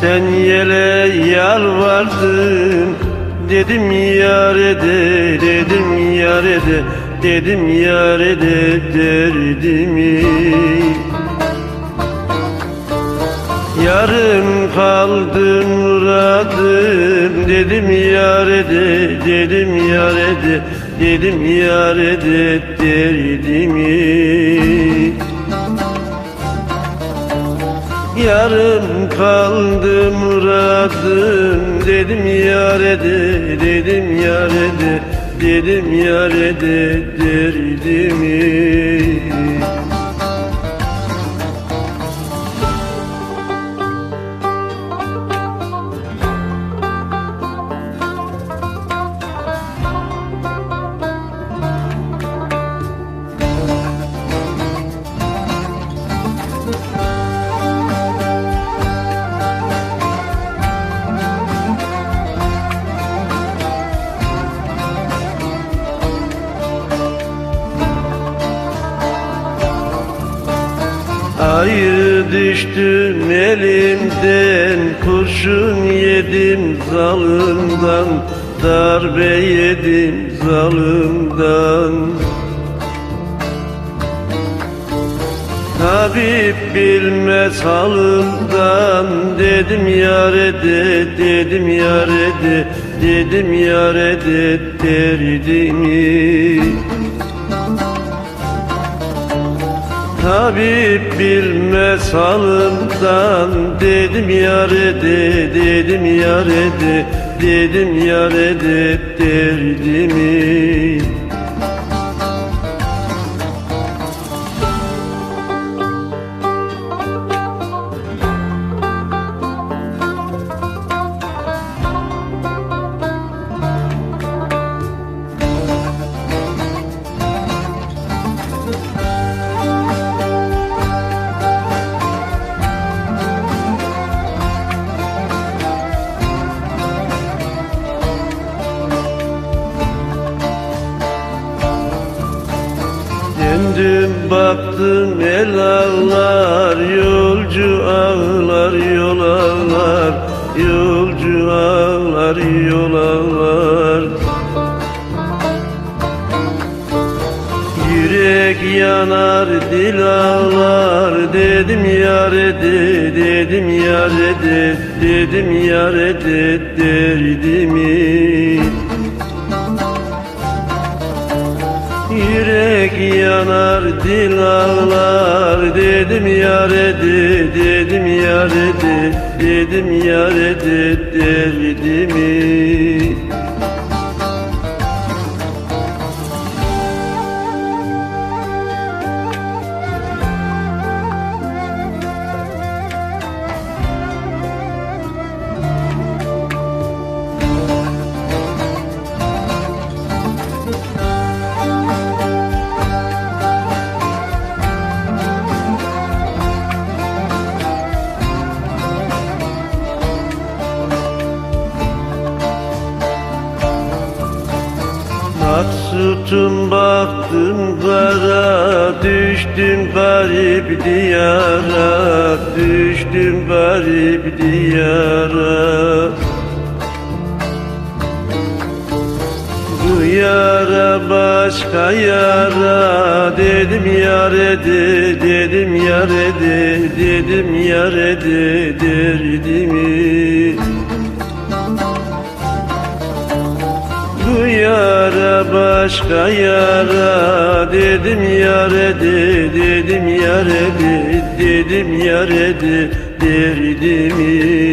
Sen yele yalvardın. Dedim yar ede, dedim yar ede Dedim yar ede derdimi. Yarım kaldım muradım Dedim yar ede, dedim yar ede Dedim yar ede derdimi Yarım kaldı muradım Dedim yar ede, dedim yar ede Dedim yar ede derdimi Ayrı düştüm elimden Kurşun yedim zalımdan Darbe yedim zalımdan. Tabip bilmez halımdan Dedim yar ede, dedim yar ede Dedim yar ede derdimi Tabip bilmez halımdan Dedim yar ede, dedim yar ede Dedim yar ede derdimi baktım el ağlar Yolcu ağlar yol ağlar Yolcu ağlar yol ağlar. Yürek yanar dil ağlar Dedim yar ede dedim yar ede Dedim yar ede derdimi Yürek yanar dil ağlar Dedim yar ede dedim yar ede Dedim yar ede derdimi Maksutum baktım kara Düştüm garip diyara. Düştüm garip diyara. Bu yara başka yara. Dedim yar ede Dedim yar ede Dedim yar ede Derdimi Bu yara başka yara Dedim yar ede Dedim yar ede Dedim yar ede Derdimi